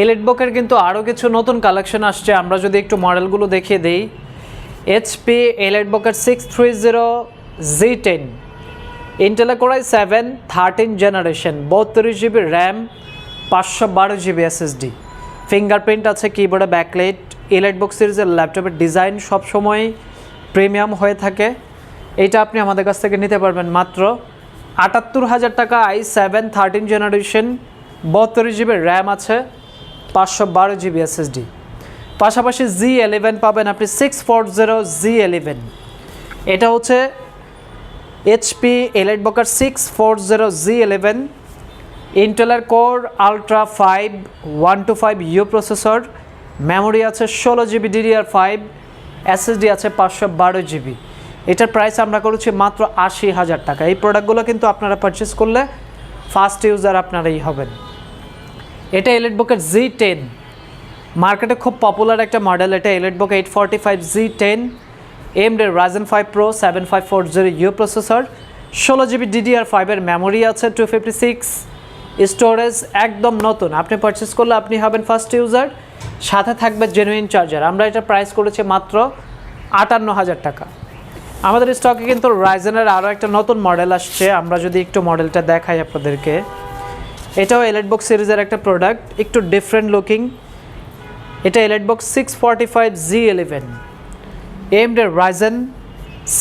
এলিটবুকের কিন্তু আরও কিছু নতুন কালেকশন আসছে। আমরা যদি একটু মডেলগুলো দেখিয়ে দিই। HP এলিটবুকের six three zero G ten ইন্টেলে core i seven thirteen generation বত্রিশ জিবি র্যাম পাঁচশো বারো জিবি এসএসডি ফিঙ্গারপ্রিন্ট আছে কিবোর্ডে ব্যাকলাইট ইলেটবুক সিরিজের ল্যাপটপের ডিজাইন সবসময় প্রিমিয়াম হয়ে থাকে। এটা আপনি আমাদের কাছ থেকে নিতে পারবেন মাত্র আটাত্তর হাজার টাকা আই সেভেন থার্টিন জেনারেশন বত্রিশ জিবি র্যাম আছে। পাঁচশো বারো জিবি এসএসডি। পাশাপাশি জি এলেভেন পাবেন আপনি six four zero G eleven. এটা হচ্ছে এইচপি এলাইট বকার six four zero G eleven. ইন্টেলের core ultra five, one two five U processor. Memory আছে ষোলো জিবি ডিডিআর ফাইভ। এসএসডি আছে পাঁচশো বারো জিবি। এটার প্রাইস আমরা করেছি মাত্র আশি হাজার টাকা। এই প্রোডাক্টগুলো কিন্তু আপনারা পারচেস করলে ফার্স্ট ইউজার আপনারাই হবেন। এটা এলেট বুকের জি টেন মার্কেটে খুব পপুলার একটা মডেল এটা EliteBook eight forty five G ten এমডের Ryzen five pro seven five four zero U processor ষোলো জিবি ডিডিআর ফাইভের মেমোরি আছে টু ফিফটি সিক্স স্টোরেজ একদম নতুন। আপনি পারচেস করলে আপনি হবেন ফার্স্ট ইউজার সাথে থাকবে জেনুইন চার্জার আমরা এটা প্রাইস করেছি মাত্র আটান্ন হাজার টাকা। আমাদের স্টকে কিন্তু রাইজেনের আরও একটা নতুন মডেল আসছে। আমরা যদি একটু মডেলটা দেখাই আপনাদেরকে। এটাও এলেটবক্স সিরিজের একটা প্রোডাক্ট একটু ডিফারেন্ট লুকিং এটা EliteBook six forty five G eleven এমডের Ryzen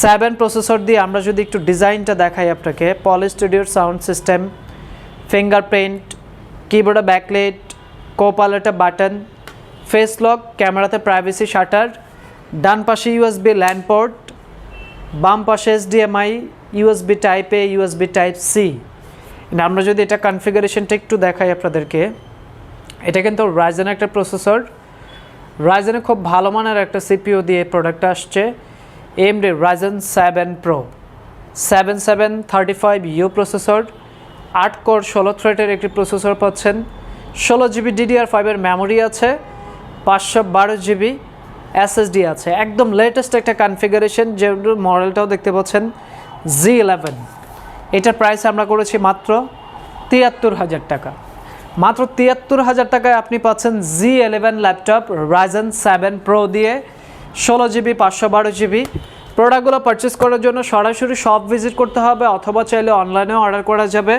seven processor দিয়ে আমরা যদি একটু ডিজাইনটা দেখাই আপনাকে পলি স্টুডিওর সাউন্ড সিস্টেম ফিঙ্গারপ্রিন্ট কিবোর্ডে ব্যাকলেট কোপালেটে বাটন ফেস লক ক্যামেরাতে প্রাইভেসি শাটার ডান পাশে ইউএসবি ল্যান্ড পোর্ট বাম পাশে HDMI USB type A USB type C আমরা যদি এটা কনফিগারেশনটা একটু দেখাই আপনাদেরকে, এটা কিন্তু রাইজেন একটা প্রসেসর রাইজেনে খুব ভালো মানের একটা সিপিও দিয়ে প্রোডাক্ট আসছে। AMD Ryzen seven pro seven seven thirty five U processor আট কোর ষোলো থ্রেটের একটি প্রসেসর পাচ্ছেন। ষোলো জিবি ডিডিআর ফাইভের মেমোরি আছে। পাঁচশো বারো জিবি এসএসডি আছে। একদম লেটেস্ট একটা কনফিগারেশন যে মডেলটাও দেখতে পাচ্ছেন। জি ইলেভেন এটার প্রাইস আমরা করেছি মাত্র তিয়াত্তর হাজার টাকা। মাত্র তিয়াত্তর হাজার টাকায় আপনি পাচ্ছেন G eleven laptop Ryzen seven pro দিয়ে ষোলো জিবি পাঁচশো বারো জিবি প্রোডাক্টগুলো পারচেস করার জন্য সরাসরি শপ ভিজিট করতে হবে অথবা চাইলে অনলাইনেও অর্ডার করা যাবে।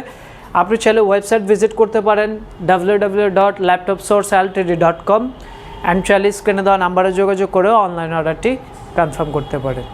আপনি চাইলে ওয়েবসাইট ভিজিট করতে পারেন W W dot laptop source LTD dot com and চাইলে স্ক্রিনে দেওয়া নাম্বারে যোগাযোগ করেও অনলাইন অর্ডারটি কনফার্ম করতে পারেন।